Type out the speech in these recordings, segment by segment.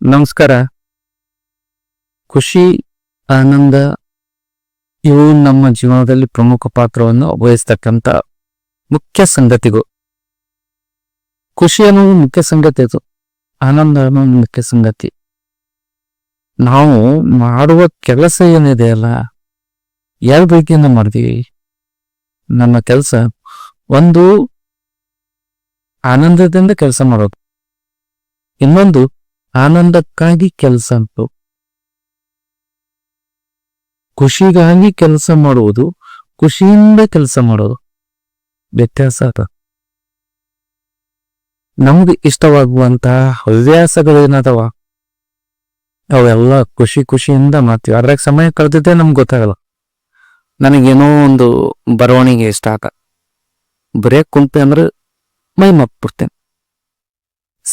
ನಮಸ್ಕಾರ. ಖುಷಿ, ಆನಂದ, ಇವು ನಮ್ಮ ಜೀವನದಲ್ಲಿ ಪ್ರಮುಖ ಪಾತ್ರವನ್ನು ವಹಿಸ್ತಕ್ಕಂಥ ಮುಖ್ಯ ಸಂಗತಿಗಳು. ಖುಷಿ ಅನ್ನೋದು ಮುಖ್ಯ ಸಂಗತಿ ಅದು. ಆನಂದ ಅನ್ನೋದು ಮುಖ್ಯ ಸಂಗತಿ. ನಾವು ಮಾಡುವ ಕೆಲಸ ಏನಿದೆ ಅಲ್ಲ, ಯಾರ ಬಗ್ಗೆಯಿಂದ ಮಾಡ್ತೀವಿ ನಮ್ಮ ಕೆಲಸ ಒಂದು ಆನಂದದಿಂದ ಕೆಲಸ ಮಾಡೋದು. ಇನ್ನೊಂದು ಆನಂದಕ್ಕಾಗಿ ಕೆಲಸ ಉಂಟು ಖುಷಿಗಾಗಿ ಕೆಲಸ ಮಾಡುವುದು, ಖುಷಿಯಿಂದ ಕೆಲಸ ಮಾಡೋದು. ವ್ಯತ್ಯಾಸ ಅದ. ನಮ್ಗೆ ಇಷ್ಟವಾಗುವಂತಹ ಹವ್ಯಾಸಗಳೇನದವ ಅವೆಲ್ಲ ಖುಷಿ ಖುಷಿಯಿಂದ ಮಾಡ್ತೀವಿ. ಅದ್ರಾಗ ಸಮಯ ಕಳೆದಿದ್ದೆ ನಮ್ಗೆ ಗೊತ್ತಾಗಲ್ಲ. ನನಗೇನೋ ಒಂದು ಬರವಣಿಗೆ ಇಷ್ಟ ಆತ. ಬರೇ ಕುಂತೆ ಅಂದ್ರೆ ಮೈ ಮಕ್ಬಿಡ್ತೇನೆ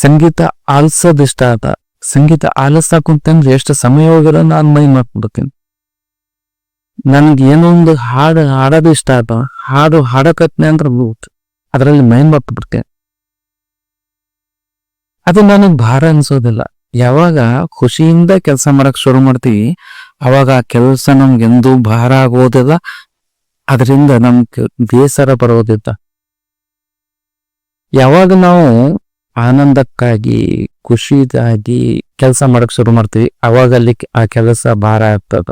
ಸಂಗೀತ ಆಲ್ಸೋದ್ ಇಷ್ಟ ಆತ. ಸಂಗೀತ ಆಲಿಸ್ತಾ ಕುಂತಂದ್ರೆ ಎಷ್ಟು ಸಮಯ ಹೋಗಿರೋ ನಾನು ಮೈ ಮಕ್ಬಿಡ್ತೀನಿ ನನ್ಗೆ ಏನೋ ಒಂದು ಹಾಡು ಹಾಡೋದು ಇಷ್ಟ ಆತ. ಹಾಡು ಹಾಡಕತ್ನೆ ಅಂದ್ರೆ ಅದರಲ್ಲಿ ಮೈ ಮಕ್ಬಿಡ್ತೇನೆ ಅದು ನನಗೆ ಭಾರ ಅನ್ಸೋದಿಲ್ಲ. ಯಾವಾಗ ಖುಷಿಯಿಂದ ಕೆಲಸ ಮಾಡಕ್ ಶುರು ಮಾಡ್ತೀವಿ, ಅವಾಗ ಆ ಕೆಲಸ ನಮ್ಗೆ ಎಂದೂ ಭಾರ ಆಗೋದಿಲ್ಲ. ಅದರಿಂದ ನಮ್ಗೆ ಬೇಸರ ಬರೋದಿಲ್ಲ. ಯಾವಾಗ ನಾವು ಆನಂದಕ್ಕಾಗಿ ಖುಷಿದಾಗಿ ಕೆಲಸ ಮಾಡಕ್ ಶುರು ಮಾಡ್ತೀವಿ. ಅವಾಗ ಅಲ್ಲಿ ಆ ಕೆಲಸ ಭಾರ ಆಗ್ತದ.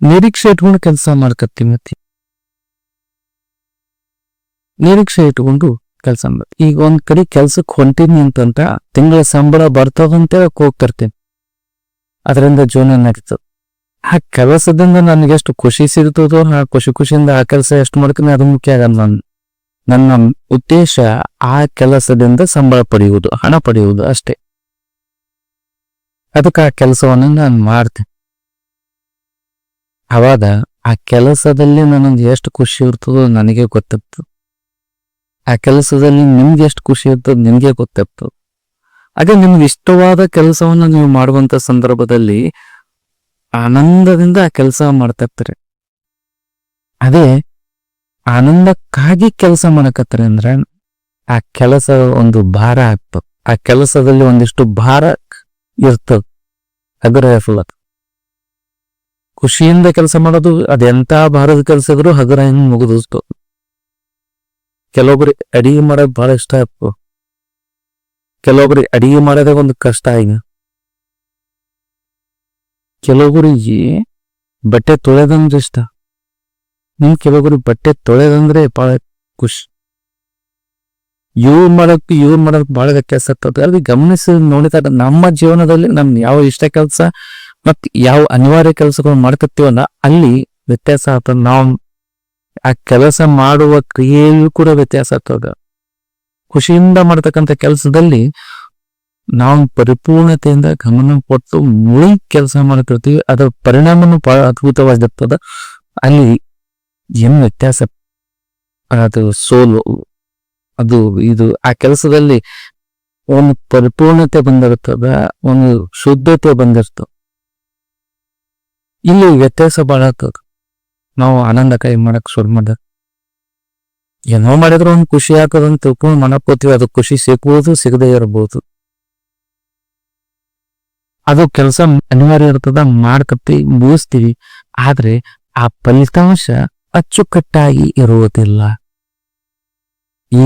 ನಿರೀಕ್ಷೆ ಇಟ್ಕೊಂಡು ಕೆಲಸ ಮಾಡ್ಕತ್ತೀವಿ ಮತ್ತೆ. ನಿರೀಕ್ಷೆ ಇಟ್ಕೊಂಡು ಕೆಲಸ ಮಾಡ ಈಗ ಒಂದ್ ಕಡೆ ಕೆಲ್ಸಕ್ಕೆ ಹೊಂಟೀನಿ ಅಂತಂತ ತಿಂಗಳ ಸಂಬಳ ಬರ್ತದಂತ ಹೋಗ್ತಿರ್ತೀನಿ. ಅದರಿಂದ ಜೀವನ ನಡೀತದೆ. ಆ ಕೆಲಸದಿಂದ ನನಗೆ ಎಷ್ಟು ಖುಷಿ ಸಿಗ್ತದೋ, ಆ ಖುಷಿ ಖುಷಿಯಿಂದ ಆ ಕೆಲಸ ಎಷ್ಟು ಮಾಡ್ತೀನಿ, ಅದು ಮುಖ್ಯ ಆಗಲ್ಲ ನನ್ ನನ್ನ ಉದ್ದೇಶ ಆ ಕೆಲಸದಿಂದ ಸಂಬಳ ಪಡೆಯುವುದು, ಹಣ ಪಡೆಯುವುದು ಅಷ್ಟೇ. ಅದಕ್ಕೆ ಆ ಕೆಲಸವನ್ನು ನಾನು ಮಾಡ್ತೇನೆ. ಅವಾಗ ಆ ಕೆಲಸದಲ್ಲಿ ನನಗೆ ಎಷ್ಟು ಖುಷಿ ಇರ್ತದೋ ನನಗೆ ಗೊತ್ತಿರ್ತದೆ ಆ ಕೆಲಸದಲ್ಲಿ ನಿಮ್ಗೆ ಎಷ್ಟು ಖುಷಿ ಇರ್ತದೆ ನಿಮಗೆ ಗೊತ್ತಿರ್ತದೆ ಹಾಗೆ ನಿಮ್ಗೆ ಇಷ್ಟವಾದ ಕೆಲಸವನ್ನು ನೀವು ಮಾಡುವಂತ ಸಂದರ್ಭದಲ್ಲಿ ಆನಂದದಿಂದ ಆ ಕೆಲಸ ಮಾಡ್ತಾ ಇರ್ತಾರೆ. ಅದೇ ಆನಂದಕ್ಕಾಗಿ ಕೆಲಸ ಮಾಡಕತ್ತಾರೆ ಅಂದ್ರೆ ಆ ಕೆಲಸ ಒಂದು ಭಾರ ಆಗ್ತದ. ಆ ಕೆಲಸದಲ್ಲಿ ಒಂದಿಷ್ಟು ಭಾರ ಇರ್ತದ. ಹಗುರ ಫುಲ್ ಖುಷಿಯಿಂದ ಕೆಲಸ ಮಾಡೋದು ಅದೆಂತ ಭಾರದ ಕೆಲಸ ಇದ್ರು ಹಗುರ ಹಿಂಗ್ ಮುಗಿದಿಸ್ತು ಕೆಲವೊಬ್ರಿಗೆ ಅಡಿಗೆ ಮಾಡೋದು ಬಹಳ ಇಷ್ಟ ಆಯ್ತು ಕೆಲವೊಬ್ರಿಗೆ ಅಡಿಗೆ ಮಾಡೋದೇ ಒಂದು ಕಷ್ಟ ಈಗ. ಕೆಲವೊಬ್ಬರಿಗೆ ಬಟ್ಟೆ ತೊಳೆದಂದ್ರೆ ಇಷ್ಟ. ನಿಮ್ ಕೆಲವೊಬ್ರು ಬಟ್ಟೆ ತೊಳೆದಂದ್ರೆ ಬಹಳ ಖುಷಿ. ಇವ್ ಮಾಡಕ್ ಇವ್ ಮಾಡಕ್ ಬಹಳ ವ್ಯತ್ಯಾಸ ಆಗ್ತದೆ. ಅಲ್ಲಿ ಗಮನಿಸಿ ನೋಡಿದಾಗ ನಮ್ಮ ಜೀವನದಲ್ಲಿ ನಮ್ ಯಾವ ಇಷ್ಟ ಕೆಲಸ ಮತ್ ಯಾವ ಅನಿವಾರ್ಯ ಕೆಲಸಗಳು ಮಾಡ್ತಿರ್ತೀವಲ್ಲ ಅಲ್ಲಿ ವ್ಯತ್ಯಾಸ ಆಗ್ತದೆ. ನಾವು ಆ ಕೆಲಸ ಮಾಡುವ ಕ್ರಿಯೆಯೂ ಕೂಡ ವ್ಯತ್ಯಾಸ ಆಗ್ತದ. ಖುಷಿಯಿಂದ ಮಾಡ್ತಕ್ಕಂಥ ಕೆಲಸದಲ್ಲಿ ನಾವು ಪರಿಪೂರ್ಣತೆಯಿಂದ ಗಮನ ಕೊಟ್ಟು ಮುಳಿ ಕೆಲಸ ಮಾಡ್ತಿರ್ತೀವಿ. ಅದರ ಪರಿಣಾಮನೂ ಬಹಳ ಅದ್ಭುತವಾಗಿರ್ತದ. ಅಲ್ಲಿ ಏನು ವ್ಯತ್ಯಾಸ ಅದು ಸೋಲು, ಅದು ಇದು, ಆ ಕೆಲಸದಲ್ಲಿ ಒಂದು ಪರಿಪೂರ್ಣತೆ ಬಂದಿರ್ತದ ಒಂದು ಶುದ್ಧತೆ ಬಂದಿರ್ತದ ಇಲ್ಲಿ ವ್ಯತ್ಯಾಸ ಆಗ್ತದ. ನಾವು ಕೈ ಮಾಡಕ್ ಶುರು ಮಾಡ ಏನೋ ಮಾಡಿದ್ರೆ ಒಂದು ಖುಷಿ ಆಗ್ತದಂತ ತಿಳ್ಕೊಂಡು ಮಾಡಕೋತೀವಿ ಅದು ಖುಷಿ ಸಿಗ್ಬೋದು, ಸಿಗದೇ ಇರಬಹುದು ಅದು ಕೆಲಸ ಅನಿವಾರ್ಯ ಇರ್ತದ ಮಾಡ್ಕತ್ತಿ ಮುಗಿಸ್ತೀವಿ. ಆದ್ರೆ ಆ ಫಲಿತಾಂಶ ಅಚ್ಚುಕಟ್ಟಾಗಿ ಇರುವುದಿಲ್ಲ. ಈ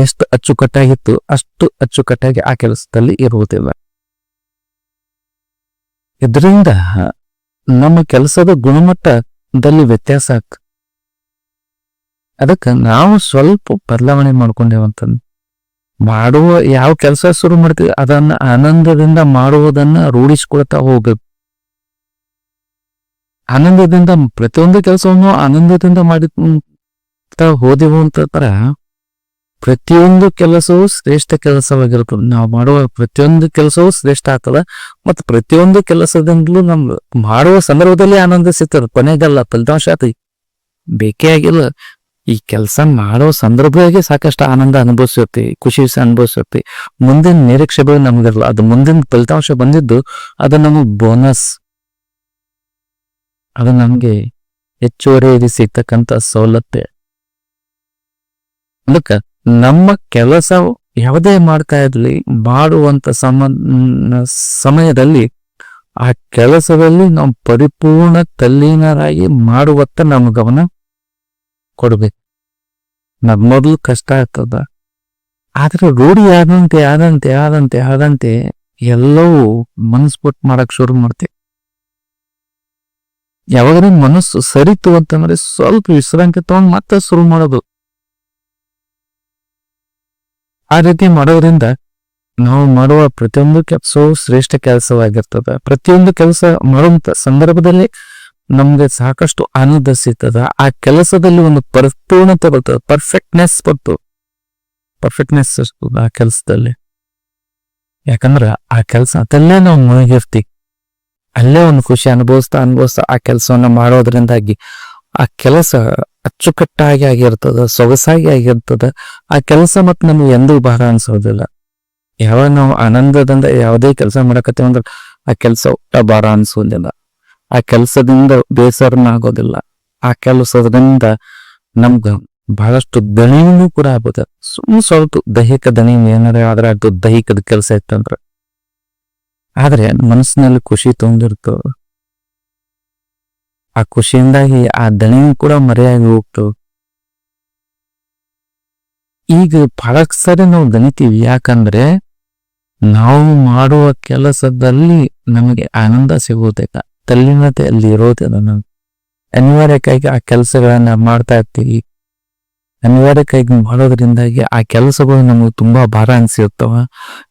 ಎಷ್ಟು ಅಚ್ಚುಕಟ್ಟಾಗಿತ್ತು ಅಷ್ಟು ಅಚ್ಚುಕಟ್ಟಾಗಿ ಆ ಕೆಲಸದಲ್ಲಿ ಇರುವುದಿಲ್ಲ. ಇದರಿಂದ ನಮ್ಮ ಕೆಲಸದ ಗುಣಮಟ್ಟದಲ್ಲಿ ವ್ಯತ್ಯಾಸ ಅದಕ್ಕೆ ನಾವು ಸ್ವಲ್ಪ ಬದಲಾವಣೆ ಮಾಡ್ಕೊಂಡೇವಂತಂದು ಮಾಡುವ ಯಾವ ಕೆಲಸ ಶುರು ಮಾಡ್ತೀವಿ ಅದನ್ನ ಆನಂದದಿಂದ ಮಾಡುವುದನ್ನ ರೂಢಿಸ್ಕೊಳ್ತಾ ಹೋಗ್ಬೇಕು. ಆನಂದದಿಂದ ಪ್ರತಿಯೊಂದು ಕೆಲಸವನ್ನು ಆನಂದದಿಂದ ಮಾಡಿ ಹೋದೆವು ಅಂತಂದ್ರ ಪ್ರತಿಯೊಂದು ಕೆಲಸವೂ ಶ್ರೇಷ್ಠ ಕೆಲಸವಾಗಿರ್ತದೆ ನಾವು ಮಾಡುವ ಪ್ರತಿಯೊಂದು ಕೆಲಸವೂ ಶ್ರೇಷ್ಠ ಆಗ್ತದ. ಮತ್ತು ಪ್ರತಿಯೊಂದು ಕೆಲಸದಿಂದಲೂ ನಮ್ ಮಾಡುವ ಸಂದರ್ಭದಲ್ಲಿ ಆನಂದ ಸಿಗ್ತದೆ ಕೊನೆಗಲ್ಲ ಫಲಿತಾಂಶ ಆತ ಬೇಕೇ ಆಗಿಲ್ಲ. ಈ ಕೆಲಸ ಮಾಡೋ ಸಂದರ್ಭದಾಗೆ ಸಾಕಷ್ಟು ಆನಂದ ಅನುಭವಿಸುತ್ತೆ, ಖುಷಿ ಅನುಭವಿಸುತ್ತೆ. ಮುಂದಿನ ನಿರೀಕ್ಷೆಗಳು ನಮ್ಗಿರಲ್ಲ. ಅದು ಮುಂದಿನ ಫಲಿತಾಂಶ ಬಂದಿದ್ದು, ಅದು ನಮಗೆ ಬೋನಸ್ ಅದು ನಮಗೆ ಹೆಚ್ಚುವರಿ ಸಿಗ್ತಕ್ಕಂಥ ಸೌಲಭ್ಯ ಅದಕ್ಕೆ ನಮ್ಮ ಕೆಲಸ ಯಾವುದೇ ಮಾಡ್ತಾ ಇರಲಿ ಮಾಡುವಂತ ಸಮ ಸಮಯದಲ್ಲಿ ಆ ಕೆಲಸದಲ್ಲಿ ನಾವು ಪರಿಪೂರ್ಣ ತಲ್ಲೀನರಾಗಿ ಮಾಡುವತ್ತ ನಮ್ಮ ಗಮನ ಕೊಡ್ಬೇಕು. ನಮ್ ಮೊದಲು ಕಷ್ಟ ಆಗ್ತದ. ಆದ್ರೆ ರೂಢಿ ಆದಂತೆ ಆದಂತೆ ಆದಂತೆ ಆದಂತೆ ಎಲ್ಲವೂ ಮನಸ್ಸು ಬಿಟ್ಟು ಮಾಡಕ್ ಶುರು ಮಾಡ್ತೀವಿ. ಯಾವಾಗಾರ ಮನಸ್ಸು ಸರಿತು ಅಂತಂದ್ರೆ ಸ್ವಲ್ಪ ವಿಶ್ರಾಂತಿ ತಗೊಂಡ್ ಮತ್ತೆ ಶುರು ಮಾಡೋದು. ಆ ರೀತಿ ಮಾಡೋದ್ರಿಂದ ನಾವು ಮಾಡುವ ಪ್ರತಿಯೊಂದು ಕೆಲಸವು ಶ್ರೇಷ್ಠ ಕೆಲಸವಾಗಿರ್ತದ. ಪ್ರತಿಯೊಂದು ಕೆಲಸ ಮಾಡುವಂತ ಸಂದರ್ಭದಲ್ಲಿ ನಮ್ಗೆ ಸಾಕಷ್ಟು ಆನಂದ ಸಿಗ್ತದ. ಆ ಕೆಲಸದಲ್ಲಿ ಒಂದು ಪರಿಪೂರ್ಣತೆ ಬರ್ತದೆ. ಪರ್ಫೆಕ್ಟ್ನೆಸ್ ಬಂತು ಪರ್ಫೆಕ್ಟ್ನೆಸ್ ಆ ಕೆಲಸದಲ್ಲಿ. ಯಾಕಂದ್ರ ಆ ಕೆಲಸ ಅದಲ್ಲೇ ನಾವು ಮುಳುಗಿರ್ತೀವಿ. ಅಲ್ಲೇ ಒಂದು ಖುಷಿ ಅನುಭವಿಸ್ತಾ ಅನುಭವಿಸ್ತಾ ಆ ಕೆಲಸವನ್ನ ಮಾಡೋದ್ರಿಂದಾಗಿ ಆ ಕೆಲಸ ಅಚ್ಚುಕಟ್ಟಾಗಿ ಆಗಿರ್ತದ, ಸೊಗಸಾಗಿ ಆಗಿರ್ತದ, ಆ ಕೆಲಸ ಮತ್ತೆ ನಮ್ಗೆ ಎಂದೂ ಭಾರ ಅನ್ಸೋದಿಲ್ಲ. ಯಾವಾಗ ನಾವು ಆನಂದದಿಂದ ಯಾವುದೇ ಕೆಲಸ ಮಾಡಕತ್ತೇವೆ ಅಂದ್ರೆ ಆ ಕೆಲಸ ಒಟ್ಟ ಭಾರ ಅನ್ಸೋದಿಲ್ಲ. ಆ ಕೆಲಸದಿಂದ ಬೇಸರನ ಆಗೋದಿಲ್ಲ. ಆ ಕೆಲಸದಿಂದ ನಮ್ಗ ಬಹಳಷ್ಟು ದಣಿವೂ ಕೂಡ ಆಗ್ಬೋದು ಸುಮ್ ಸ್ವಲ್ಪ ದೈಹಿಕ ದಣಿ ಏನಾರ ಆದ್ರೆ ಅದು ದೈಹಿಕದ ಕೆಲಸ ಇತ್ತಂದ್ರ. ಆದ್ರೆ ಮನಸ್ಸಿನಲ್ಲಿ ಖುಷಿ ತುಂಬಿರ್ತು. ಆ ಖುಷಿಯಿಂದಾಗಿ ಆ ದಣಿಯೂ ಕೂಡ ಮರೆಯಾಗಿ ಹೋಗ್ತು. ಈಗ ಬಹಳ ಸರಿ ನಾವು ದಣಿತೀವಿ. ಯಾಕಂದ್ರೆ ನಾವು ಮಾಡುವ ಕೆಲಸದಲ್ಲಿ ನಮಗೆ ಆನಂದ ಸಿಗುವುದಿಲ್ಲ ತಲ್ಲಿನತೆ ಅಲ್ಲಿ ಇರೋದಿಲ್ಲ ನಾವು ಅನಿವಾರ್ಯಕ್ಕಾಗಿ ಆ ಕೆಲಸಗಳನ್ನ ಮಾಡ್ತಾ ಇರ್ತೀವಿ. ಅನಿವಾರ್ಯಕ್ಕಾಗಿ ಮಾಡೋದ್ರಿಂದಾಗಿ ಆ ಕೆಲಸಗಳು ನಮಗೆ ತುಂಬಾ ಭಾರ ಅನ್ಸಿರ್ತಾವ.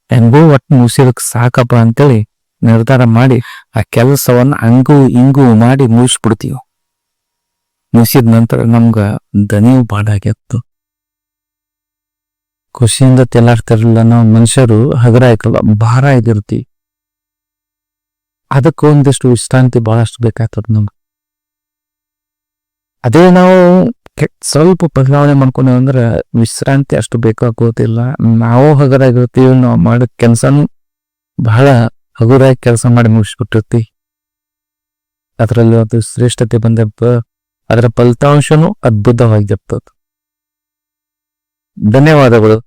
ಹೆಂಗೋ ಒಟ್ಟು ಮುಗಿಸಿದಕ್ ಸಾಕಪ್ಪ ಅಂತೇಳಿ ನಿರ್ಧಾರ ಮಾಡಿ ಆ ಕೆಲಸವನ್ನ ಹಂಗೂ ಹಿಂಗೂ ಮಾಡಿ ಮುಗಿಸ್ಬಿಡ್ತೀವಿ. ಮುಗಿಸಿದ ನಂತರ ನಮ್ಗ ದನಿಯು ಬಾಡಾಗಿತ್ತು ಖುಷಿಯಿಂದ ತೆಲಾಡ್ತಿರಲಿಲ್ಲ ನಾವು ಮನುಷ್ಯರು, ಹಗರ ಭಾರ ಇದಿರ್ತೀವಿ. ಅದಕ್ಕೆ ಒಂದಿಷ್ಟು ವಿಶ್ರಾಂತಿ ಬಹಳಷ್ಟು ಬೇಕಾಗ್ತದೆ ನಮ್ಗೆ. ಅದೇ ನಾವು ಸ್ವಲ್ಪ ಬದಲಾವಣೆ ಮಾಡ್ಕೊಂಡ್ ಅಂದ್ರೆ ವಿಶ್ರಾಂತಿ ಅಷ್ಟು ಬೇಕಾಗೋದಿಲ್ಲ. ನಾವು ಹಗರಾಗಿರ್ತೀವಿ, ನಾವು ಮಾಡೋ ಕೆಲಸನು ಬಹಳ ಹಗುರಾಗಿ ಕೆಲಸ ಮಾಡಿ ಮುಗಿಸ್ಬಿಟ್ಟಿರ್ತಿ ಅದರಲ್ಲಿ ಒಂದು ಶ್ರೇಷ್ಠತೆ ಬಂದ ಅದರ ಫಲಿತಾಂಶನೂ ಅದ್ಭುತವಾಗಿರ್ತದೆ. ಧನ್ಯವಾದಗಳು.